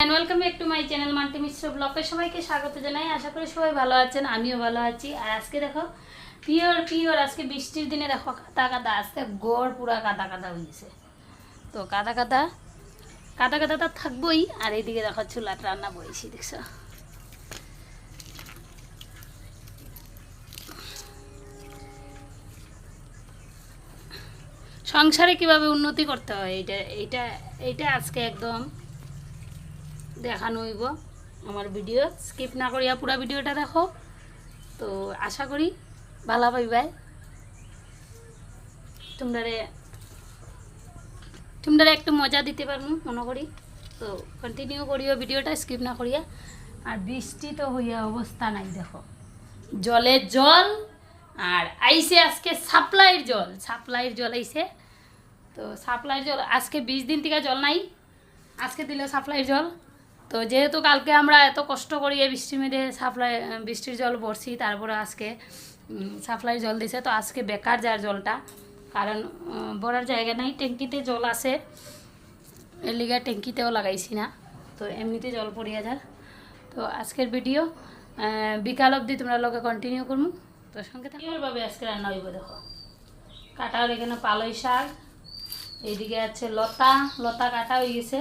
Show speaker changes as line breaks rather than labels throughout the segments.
And welcome back to my channel multi মিশ্র ব্লগে সবাইকে স্বাগত জানাই। আশা করি সবাই ভালো আছেন, আমিও ভালো আছি। আর আজকে দেখো, পিওর পিওর, আজকে বৃষ্টির দিনে দেখো, কাদা কাদা আজকে গড় পুরা কাদা কাদা হয়েছে তো কাদা কাদা কাদা কাদা তো থাকবোই। আর এইদিকে দেখো চুলাট রান্না বইছি, দেখছ? সংসারে কীভাবে উন্নতি করতে হয়, এটা এটা এটা আজকে একদম দেখানো হইব। আমার ভিডিও স্কিপ না করিয়া পুরো ভিডিওটা দেখো। তো আশা করি ভালো পাইবাই। তোমরারে তোমরা একটু মজা দিতে পারব মনে করি। তো কন্টিনিউ করিও ভিডিওটা স্কিপ না করিয়া। আর বৃষ্টি তো হইয়া অবস্থা নাই, দেখো। জলের জল আর আইসে আজকে সাপ্লাইয়ের জল সাপ্লাইয়ের জল আইসে তো সাপ্লাইয়ের জল, আজকে বিশ দিন থেকে জল নাই। আজকে দিল সাপ্লাইয়ের জল। তো যেহেতু কালকে আমরা এত কষ্ট করি এই বৃষ্টির মধ্যে সাপ্লাই, বৃষ্টির জল ভরছি, তারপরে আজকে সাপ্লাই জল দিছে, তো আজকে বেকার যার জলটা। কারণ ভরার জায়গা নাই, ট্যাঙ্কিতে জল আছে, এর লিগা ট্যাঙ্কিতেও লাগাইছি না। তো এমনিতে জল পড়িয়া যায় তো আজকের ভিডিও বিকাল অবধি তোমরা লোকে কন্টিনিউ করব তো সঙ্গে ভাবে আজকে রান্না হইব দেখো? কাটা কাটার এখানে পালই শাক, এইদিকে আছে লতা লতা কাটা হয়ে গেছে।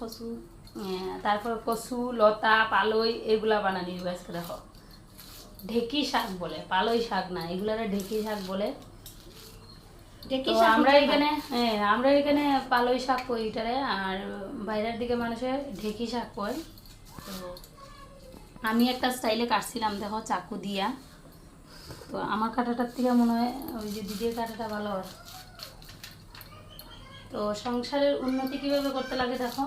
কচু তারপর কচু লতা পালই এগুলা বানানি আজকে দেখো। ঢেকি শাক বলে পালই শাক না এগুলারে ঢেকি শাক বলে। আমরা এখানে হ্যাঁ আমরা এখানে পালই শাক কই এটারে আর বাইরের দিকে মানুষে ঢেকি শাক তো আমি একটা স্টাইলে কাটছিলাম দেখো চাকু দিয়া। তো আমার কাটাটার থেকে মনে হয় ওই যে দিদির কাটাটা ভালো হয়। তো সংসারের উন্নতি কীভাবে করতে লাগে দেখো।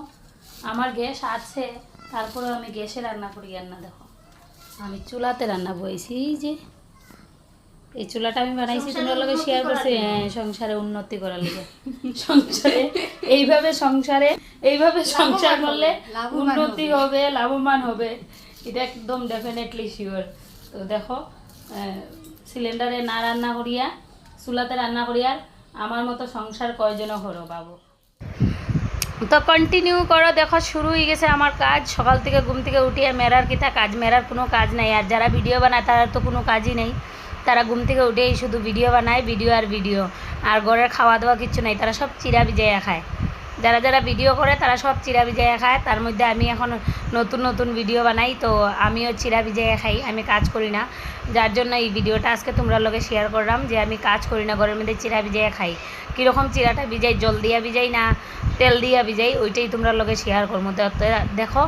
আমার গ্যাস আছে তারপরে আমি গ্যাসে রান্না করি রান্না দেখো। আমি চুলাতে রান্না বইছি এই যে। এই চুলাটা আমি বানাইছি তোমার লগে শেয়ার করছি হ্যাঁ, সংসারে উন্নতি করার লিগে। সংসারে এইভাবে সংসারে এইভাবে সংসার করলে উন্নতি হবে। লাভবান হবে। এটা একদম ডেফিনেটলি শিওর তো দেখো সিলিন্ডারে না রান্না করিয়া চুলাতে রান্না করিয়ার আমার মতো সংসার কয়জনও হরো বাবু? তো কন্টিনিউ করো, দেখো শুরু হয়ে গেছে আমার কাজ। সকাল থেকে ঘুম থেকে উঠিয়ে মেরার কিতা কাজ মেরার কোনো কাজ নাই। আর যারা ভিডিও বানায় তারা তো কোনো কাজই নেই। তারা ঘুম থেকে উঠেই শুধু ভিডিও বানায় ভিডিও আর ভিডিও আর ঘরের খাওয়া দাওয়া কিছু নাই। তারা সব চিরা বিজায়া খায়। যারা যারা ভিডিও করে তারা সব চিরা ভিজাইয়া খায়। তার মধ্যে আমি এখন নতুন নতুন ভিডিও বানাই, তো আমিও চিরা ভিজাইয়া খাই, আমি কাজ করি না। যার জন্য এই ভিডিওটা আজকে তোমরা লগে শেয়ার করলাম, যে আমি কাজ করি না, ঘরের মধ্যে চিরা ভিজাইয়া খাই। কীরকম চিরাটা ভিজাই জল দিয়া ভিজাই না তেল দিয়া ভিজাই ওইটাই তোমরা লগে শেয়ার করব। দেখো,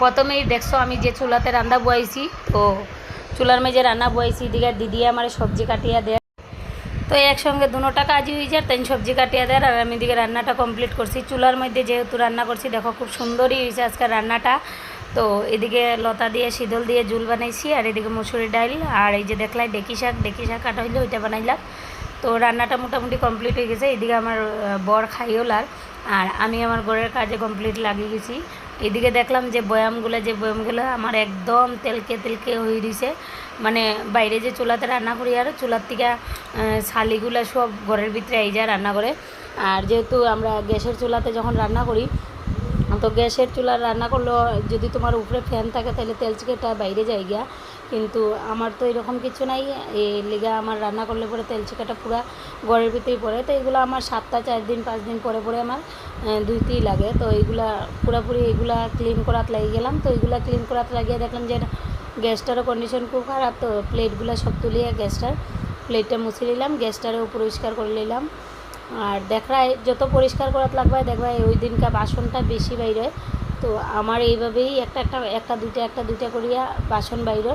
প্রথমেই দেখছ আমি যে চুলাতে রান্না বয়াইছি, তো চুলার মেঝে রান্না বয়াইছি, এদিকে দিদি আমার সবজি কাটিয়া দেয়। তো একসঙ্গে দুটা কাজই হয়ে যায় তাই সবজি কাটিয়ে দেয় আর আমি এদিকে রান্নাটা কমপ্লিট করছি। চুলার মধ্যে যেহেতু রান্না করছি, দেখো খুব সুন্দরই হয়েছে আজকে রান্নাটা। তো এদিকে লতা দিয়ে শীতল দিয়ে জুল বানাইছি আর এদিকে মুসুরি ডাল আর এই যে দেখলাই ডেকি শাক ডেকি শাক কাটা হইলে, ওইটা বানাইলাম। তো রান্নাটা মোটামুটি কমপ্লিট হয়ে গেছে। এদিকে আমার বর খাইও লার আর আমি আমার ঘরের কাজে কমপ্লিট লাগিয়ে গেছি। এদিকে দেখলাম যে বয়ামগুলো যে বয়ামগুলো আমার একদম তেলকে তেলকে হয়ে দিছে মানে বাইরে যে চুলাতে রান্না করি আর চুলার থেকে শালিগুলো সব ঘরের ভিতরে এই যা রান্না করে। আর যেহেতু আমরা গ্যাসের চুলাতে যখন রান্না করি তো গ্যাসের চুলার রান্না করলেও যদি তোমার উপরে ফ্যান থাকে তাহলে তেল চিকেটা বাইরে যায় গিয়া। কিন্তু আমার তো এরকম কিছু নাই এই লেগে আমার রান্না করলে পরে তেল চিকাটা পুরা ঘরের ভিতরেই পড়ে। তো এগুলো আমার সাতটা চার দিন পাঁচ দিন পরে পরে আমার আহ, ধুইতেই লাগে। তো এইগুলা পুরাপুরি এইগুলা ক্লিন করাত লাগিয়ে গেলাম। তো এইগুলা ক্লিন করাত লাগিয়ে দেখলাম যে গ্যাসটারও কন্ডিশন খুব খারাপ তো প্লেটগুলো সব তুলিয়ে গ্যাসটার প্লেটটা মুছে নিলাম গ্যাসটারও পরিষ্কার করে নিলাম। আর দেখায় যত পরিষ্কার করাত লাগবে দেখবা ওই দিনকার বাসনটা বেশি বাইরে। তো আমার এইভাবেই একটা একটা একটা দুইটা একটা দুইটা করিয়া বাসন বাইর।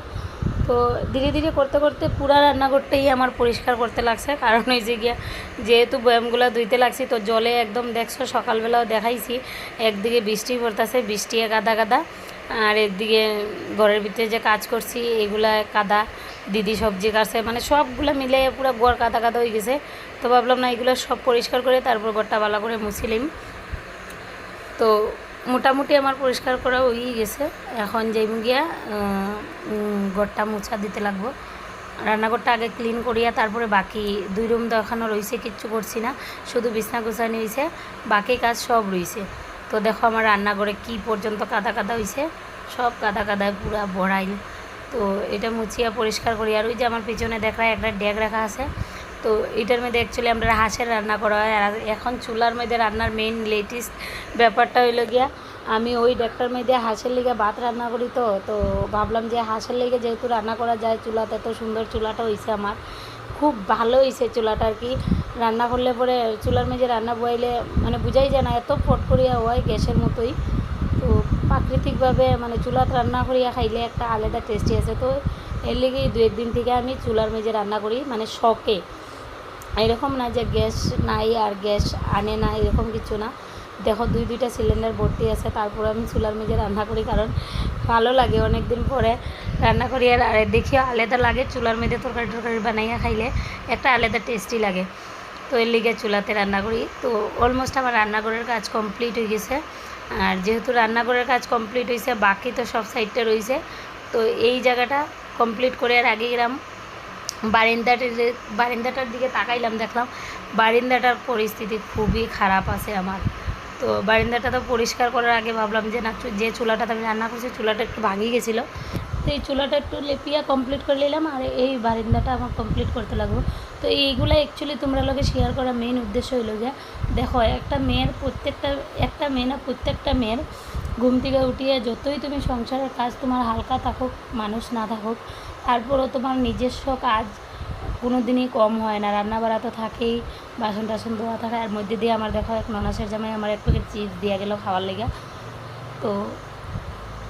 তো ধীরে ধীরে করতে করতে পুরা রান্নাঘরটাই আমার পরিষ্কার করতে লাগছে। কারণ ওই যে গিয়া যেহেতু বয়ামগুলো ধুইতে লাগছি, তো জলে একদম দেখছ, সকালবেলাও দেখাইছি, একদিকে বৃষ্টি পড়তেছে, বৃষ্টি কাদা কাদা আর এদিকে ঘরের ভিতরে যে কাজ করছি এগুলা কাদা, দিদি সবজি কাটছে মানে সবগুলো মিলে পুরো গড় কাদা কাদা হয়ে গেছে। তো ভাবলাম না, এগুলো সব পরিষ্কার করে তারপর ঘরটা ভালো করে মুছিলিম তো মোটামুটি আমার পরিষ্কার করা হয়েই গেছে। এখন যাইম গিয়া ঘরটা মুছা দিতে লাগবো। রান্নাঘরটা আগে ক্লিন করিয়া তারপরে বাকি দুই রুম তো এখনও রয়েছে কিচ্ছু করছি না, শুধু বিছনা গোছানি হয়েছে বাকি কাজ সব রয়েছে তো দেখো আমার রান্নাঘরে কি পর্যন্ত কাদা কাদা হয়েছে সব কাদা কাদায় পুরা ভরাইল। তো এটা মুছিয়া পরিষ্কার করি। আর ওই যে আমার পিছনে দেখা একটা ড্যাগ রাখা আছে তো এটার মধ্যে অ্যাকচুয়ালি আমরা হাঁসের রান্না করা হয়। আর এখন চুলার মধ্যে রান্নার মেইন লেটেস্ট ব্যাপারটা হইল গিয়া, আমি ওই ডেকটার মধ্যে হাঁসের লেগে ভাত রান্না করি তো তো ভাবলাম যে হাঁসের লেগে যেহেতু রান্না করা যায়, চুলাতে এত সুন্দর চুলাটা হয়েছে আমার। খুব ভালো হয়েছে চুলাটা আর কি। রান্না করলে পরে চুলার মেঝে রান্না বয়াইলে মানে বুঝাই যায় না, এত ফট করিয়া হয় গ্যাসের মতোই। তো প্রাকৃতিকভাবে মানে চুলাত রান্না করিয়া খাইলে একটা আলাদা টেস্টি আছে। তো এর লেগেই দু একদিন থেকে আমি চুলার মেঝে রান্না করি মানে শখে। এরকম না যে গ্যাস নাই আর গ্যাস আনে না, এরকম কিছু না। দেখো, দুই দুইটা সিলিন্ডার ভর্তি আছে, তারপর আমি চুলার মেঝে রান্না করি, কারণ ভালো লাগে অনেক দিন পরে রান্না করি। আর দেখি, আলাদা লাগে চুলার মেঝে তরকারি টরকারি বানাইয়া খাইলে, একটা আলাদা টেস্টি লাগে। তো এর লিগে চুলাতে রান্না করি। তো অলমোস্ট আমার রান্নাঘরের কাজ কমপ্লিট হয়ে গেছে। আর যেহেতু রান্নাঘরের কাজ কমপ্লিট হয়েছে বাকি তো সব সাইডটা রয়েছে তো এই জায়গাটা কমপ্লিট করে আর আগে গেলাম বারিন্দাটার বারিন্দাটার দিকে তাকাইলাম, দেখলাম বারিন্দাটার পরিস্থিতি খুবই খারাপ আছে আমার। তো বারিন্দাটা তো পরিষ্কার করার আগে ভাবলাম যে, না, যে চুলাটাতে আমি রান্না করছি, চুলাটা একটু ভাঙি গেছিল। তো এই চুলাটা একটু লেপিয়া কমপ্লিট করে নিলাম আর এই বারিন্দাটা আমার কমপ্লিট করতে লাগবো তো এইগুলো অ্যাকচুয়ালি তোমরা লোকে শেয়ার করার মেন উদ্দেশ্য হইল যে, দেখো, একটা মেয়ের প্রত্যেকটা, একটা মেয়ে না, প্রত্যেকটা মেয়ের ঘুম থেকে উঠিয়ে যতই তুমি সংসারের কাজ তোমার হালকা থাকুক, মানুষ না থাকুক তারপরও তোমার নিজস্ব কাজ কোনো দিনই কম হয় না। রান্না বাড়া তো থাকেই বাসন টাসন ধোয়া থাকে। আর মধ্যে দিয়ে আমার দেখো এক ননাসের জামাই আমার এক প্যাকেট চিপস দেওয়া গেল খাওয়ার লেগে। তো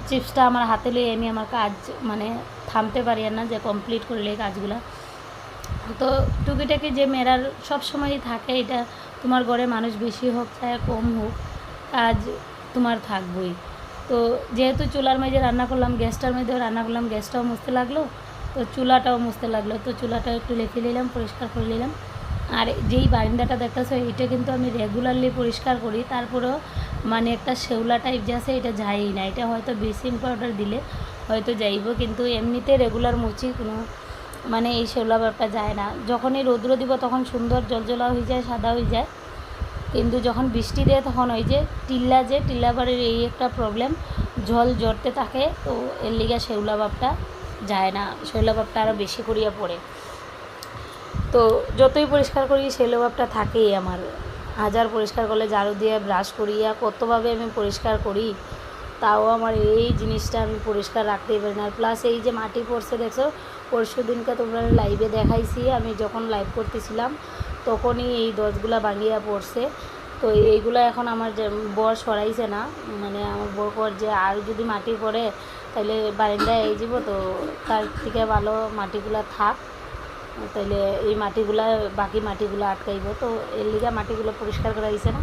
চিপসটা আমার হাতে লিয়ে আমি আমার কাজ মানে থামতে পারি না, যে কমপ্লিট করলে কাজগুলো। তো টুকিটাকি যে মেয়েরার সব সময়ই থাকে, এটা তোমার ঘরে মানুষ বেশি হোক চাहे কম হোক, কাজ তোমার থাকবই। তো যেহেতু চুলার মেঝে রান্না করলাম, গ্যাসটার মধ্যেও রান্না করলাম, গ্যাসটাও মুছতে লাগল, তো চুলাটাও মুছতে লাগল, তো চুলাটাও একটু লেখে নিলাম পরিষ্কার করে নিলাম। আর যেই বারিন্দাটা দেখতেছো, এটা কিন্তু আমি রেগুলারলি পরিষ্কার করি, তারপরেও মানে একটা শেওলা টাইপ যে আছে, এটা যায়ই না। এটা হয়তো ব্লিচিং পাউডার দিলে হয়তো যাইব, কিন্তু এমনিতে রেগুলার মুছি, কোনো মানে এই শেওলা ব্যাপারটা যায় না। যখনই রৌদ্র দিব, তখন সুন্দর জলজলা হয়ে যায়, সাদা হয়ে যায়। কিন্তু যখন বৃষ্টি দেয় তখন ওই যে টিল্লা যে, টিল্লা বাড়ির এই একটা প্রবলেম জল জড়তে থাকে, তো এর লিগে শেওলা ভাবটা যায় না। শেওলা ভাবটা আরও বেশি করিয়া পড়ে। তো যতই পরিষ্কার করি শেওলা ভাবটা থাকেই আমার। হাজার পরিষ্কার করলে ঝাড়ু দিয়ে ব্রাশ করিয়া কতভাবে আমি পরিষ্কার করি, তাও আমার এই জিনিসটা আমি পরিষ্কার রাখতেই পারি না। প্লাস এই যে মাটি পড়ছে, দেখছ পরশু দিনকে তোমরা লাইভে দেখাইছি, আমি যখন লাইভ করতেছিলাম তখনই এই দশগুলা ভাঙিয়া পড়ছে। তো এইগুলো এখন আমার বর সরাইছে না মানে আমার বর কর যে আর যদি মাটি পড়ে তাহলে বারিন্দায় এই যাব তো, তার থেকে ভালো মাটিগুলা থাক। তাইলে এই মাটিগুলা, বাকি মাটিগুলো আটকাইব। তো এর লিগে মাটিগুলো পরিষ্কার করা হয়েছে না।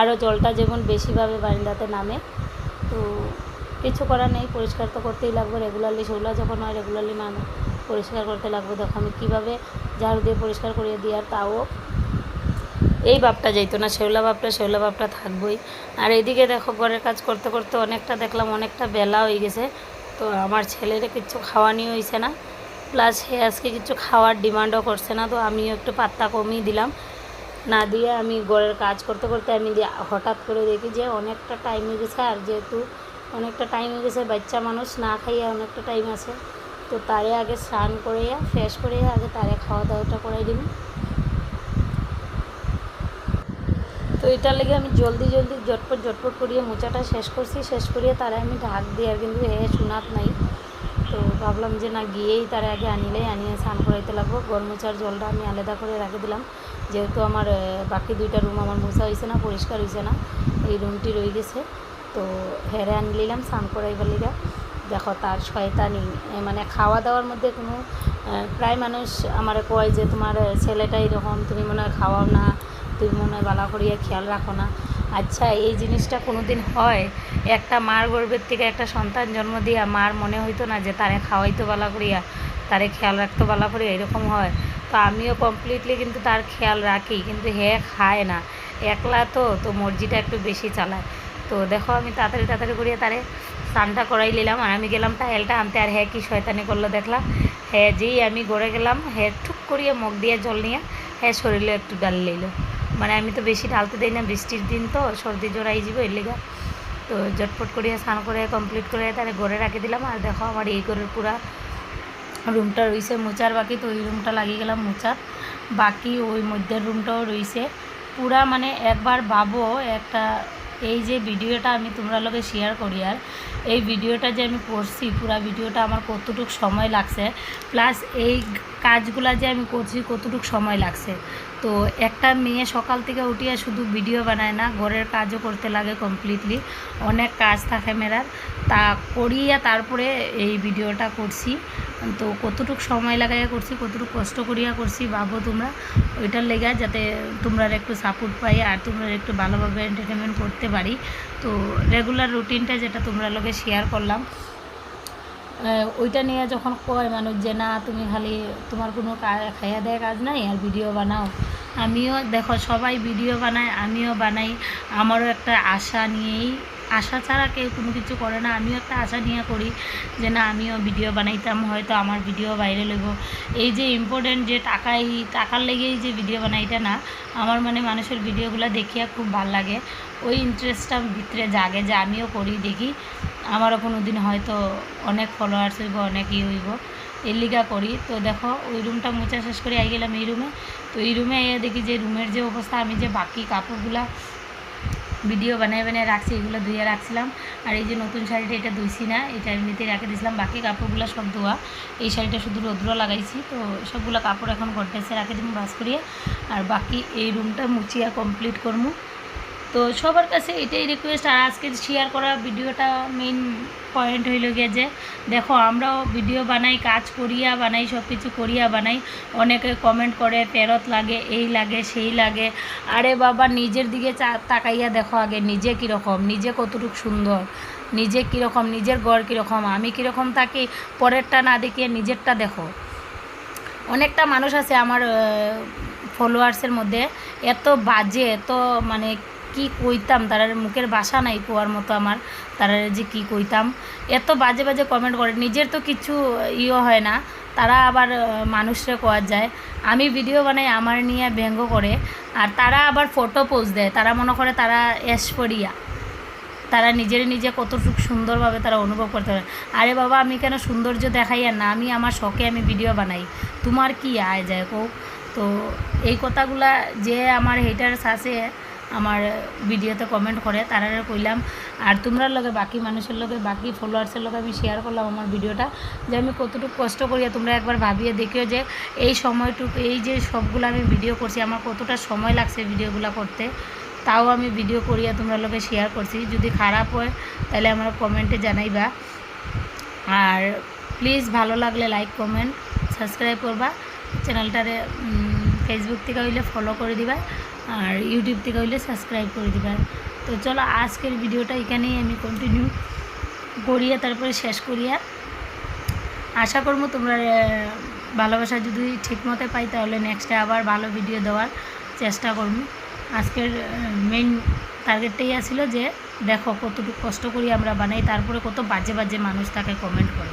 আরও জলটা যেমন বেশিভাবে বারিন্দাতে নামে, তো কিছু করার নেই, পরিষ্কার তো করতেই লাগবে। রেগুলারলি, সেগুলো যখন হয়, রেগুলারলি মানে পরিষ্কার করতে লাগবে। দেখো আমি কীভাবে ঝাড়ু দিয়ে পরিষ্কার করিয়ে দিই আর তাও। এই বাপটা যাইতো না, শেওলা বাপটা শেওলা বাপটা থাকবই। আর এইদিকে দেখো ঘরের কাজ করতে করতে অনেকটা দেখলাম অনেকটা বেলা হয়ে গেছে। তো আমার ছেলের কিছু খাওয়ানি হয়েছে না। প্লাস সে আজকে কিছু খাওয়ার ডিমান্ডও করছে না, তো আমিও একটু পাত্তা কমিয়ে দিলাম। না দিয়ে আমি ঘরের কাজ করতে করতে আমি হঠাৎ করে দেখি যে অনেকটা টাইম হয়ে গেছে। আর যেহেতু অনেকটা টাইম হয়ে গেছে, বাচ্চা মানুষ না খাইয়ে অনেকটা টাইম আছে। তো তারে আগে স্নান করিয়া ফ্রেশ করে আগে তারে খাওয়া দাওয়াটা করাই দিবি। তো এটার লেগে আমি জলদি জলদি জটপট জটপট করিয়ে মোচাটা শেষ করছি। শেষ করিয়ে তারা আমি ঢাক দিই আর কিন্তু এ শোনাত নাই। তো ভাবলাম যে না গিয়েই তারা আগে আনিলেই আনিয়ে স্নান করাইতে লাগবো। গরমোচার জলটা আমি আলাদা করে রেখে দিলাম। যেহেতু আমার বাকি দুইটা রুম আমার মোছা হয়েছে না, পরিষ্কার হয়েছে না, এই রুমটি রয়ে গেছে। তো হেরে আনি নিলাম স্নান করাইবার লিগা। দেখো, তার শয়তানি। মানে খাওয়া দাওয়ার মধ্যে কোনো প্রায় মানুষ আমার কয় যে, তোমার ছেলেটা এরকম, তুমি মনে হয় খাওয়াও না, তুমি মনে হয় বালা করিয়া খেয়াল রাখো না। আচ্ছা এই জিনিসটা কোনো দিন হয়? একটা মার গর্ভের থেকে একটা সন্তান জন্ম দিয়া মার মনে হইতো না যে, তারে খাওয়াইতো বালা করিয়া, তারে খেয়াল রাখতো বালা করিয়া, এরকম হয়? তো আমিও কমপ্লিটলি কিন্তু তার খেয়াল রাখি, কিন্তু হে খায় না। একলা তো তো মর্জিটা একটু বেশি চালায়। তো দেখো, আমি তাড়াতাড়ি তাড়াতাড়ি করিয়া তারে স্নানটা করাই নিলাম আর আমি গেলাম টাইলটা আনতে আর হ্যাঁ কি শয়তানি করল দেখলাম হ্যাঁ যেই আমি গড়ে গেলাম হ্যাঁ ঠুক করিয়ে মুখ দিয়ে জল নিয়ে হ্যাঁ শরীরে একটু ডাল লইল মানে আমি তো বেশি ঢালতে দেই না, বৃষ্টির দিন তো, সর্দি জ্বর আই যাব এর তো জটপট করিয়া স্নান করে কমপ্লিট করে তাহলে ঘরে রাখি দিলাম আর দেখো আমার এই ঘরের পুরা রুমটা রইছে মোচার বাকি, তো ওই রুমটা লাগিয়ে গেলাম মোচার বাকি ওই মধ্যের রুমটাও রইছে। পুরা মানে একবার ভাবো একটা এই যে ভিডিওটা আমি তোমরা লোকে শেয়ার করি আর, এই ভিডিওটা যে আমি করছি, পুরা ভিডিওটা আমার কতটুকু সময় লাগছে প্লাস এই কাজগুলা যে আমি করছি কতটুকু সময় লাগছে। তো একটা মেয়ে সকাল থেকে উঠিয়ে শুধু ভিডিও বানায় না, ঘরের কাজও করতে লাগে কমপ্লিটলি অনেক কাজ থাকে মেয়েরার। তা করিয়া তারপরে এই ভিডিওটা করছি। তো কতটুকু সময় লাগাইয়া করছি, কতটুকু কষ্ট করিয়া করছি ভাবো তোমরা। ওইটার লেগে যাতে তোমরা একটু সাপোর্ট পাই আর তোমরা একটু ভালোভাবে এন্টারটেনমেন্ট করতে পারি। তো রেগুলার রুটিনটা যেটা তোমরা লোকে শেয়ার করলাম। ওইটা নিয়ে যখন কয় মানুষ যে, না, তুমি খালি তোমার কোনো খাইয়া দেয় কাজ নাই আর ভিডিও বানাও। আমিও, দেখো, সবাই ভিডিও বানায়, আমিও বানাই। আমারও একটা আশা নিয়েই আশা ছাড়া কেউ কোনো কিছু করে না। আমিও একটা আশা নিয়ে করি যে, না, আমিও ভিডিও বানাইতাম, হয়তো আমার ভিডিও বাইরে লইব এই যে ইম্পর্টেন্ট যে টাকাই, টাকার লেগেই যে ভিডিও বানাইটা না, আমার মানে মানুষের ভিডিওগুলো দেখিয়া খুব ভালো লাগে। ওই ইন্টারেস্টটা ভিতরে জাগে যে, আমিও করি, দেখি। আমারও কোনো দিন হয়তো অনেক ফলোয়ার্স হইব, অনেক ই হইব। এর লিগা করি। তো দেখো, ওই রুমটা মোচা শেষ করে আই গেলাম এই রুমে তো এই রুমে দেখি যে রুমের যে অবস্থা, আমি যে বাকি কাপড়গুলা ভিডিও বানিয়ে বানিয়ে রাখছি, এগুলো ধুয়ে রাখছিলাম। আর এই যে নতুন শাড়িটা, এটা ধুইছি না, এটা এমনিতে রেখে দিয়েছিলাম। বাকি কাপড়গুলো সব ধোয়া। এই শাড়িটা শুধু রৌদ্র লাগাইছি, তো সবগুলো কাপড় এখন গডরেজে রাখে দিব বাস করিয়ে। আর বাকি এই রুমটা মুচিয়া কমপ্লিট করব তো সবার কাছে এটাই রিকোয়েস্ট আর আজকে শেয়ার করা ভিডিওটা মেইন পয়েন্ট হইল গিয়ে যে, দেখো আমরাও ভিডিও বানাই, কাজ করিয়া বানাই সব কিছু করিয়া বানাই। অনেকে কমেন্ট করে, ফেরত লাগে, এই লাগে, সেই লাগে। আরে বাবা, নিজের দিকে তাকাইয়া দেখো আগে, নিজে কীরকম, নিজে কতটুকু সুন্দর, নিজে কীরকম, নিজের গড় কীরকম, আমি কীরকম থাকি, পরেরটা না দেখিয়ে নিজেরটা দেখো। অনেকটা মানুষ আছে আমার ফলোয়ার্সের মধ্যে, এত বাজে, এত মানে কি কইতাম? তার মুখের বাসা নাই কোয়ার মতো আমার তারা যে কি কইতাম? এত বাজে বাজে কমেন্ট করে, নিজের তো কিছু ইয়ে হয় না, তারা আবার মানুষরে কোয়া যায়। আমি ভিডিও বানাই আমার নিয়ে ব্যঙ্গ করে, আর তারা আবার ফটো পোজ দেয়। তারা মনে করে তারা এসপরিয়া। তারা নিজের নিজে কতটুকু সুন্দরভাবে তারা অনুভব করতে পারে। আরে বাবা, আমি কেন সৌন্দর্য দেখাই আর না? আমি আমার শখে আমি ভিডিও বানাই। তোমার কি আয় যায় কো তো এই কথাগুলা যে আমার হেটার্স আছে আমার ভিডিওতে কমেন্ট করে, তারা কইলাম, আর তোমরা লগে বাকি মানুষের লগে, বাকি ফলোয়ার্সের লগে আমি শেয়ার করলাম আমার ভিডিওটা, যে আমি কতটুকু কষ্ট করিয়া তোমরা একবার ভাবিয়ে দেখিও যে এই সময়টুকু, এই যে সবগুলো আমি ভিডিও করছি, আমার কতটা সময় লাগছে ভিডিওগুলো করতে, তাও আমি ভিডিও করিয়া তোমরা লোকে শেয়ার করছি। যদি খারাপ হয়, তাহলে আমার কমেন্টে জানাইবা। আর প্লিজ ভালো লাগলে লাইক কমেন্ট সাবস্ক্রাইব করবা। চ্যানেলটারে ফেসবুক থেকে হইলে ফলো করে দিবা আর ইউটিউব থেকে হইলে সাবস্ক্রাইব করে দিবা। তো চলো আজকের ভিডিওটা এখানেই আমি কন্টিনিউ করিয়া তারপরে শেষ করিয়া। আশা করব তোমরা ভালোবাসা যদি ঠিক মতো পাই তাহলে নেক্সটে আবার ভালো ভিডিও দেওয়ার চেষ্টা করব। আজকের মেইন টার্গেটটাই আসছিল যে দেখো কতটুকু কষ্ট করি আমরা বানাই, তারপরে কত বাজে বাজে মানুষ তাকে কমেন্ট করে।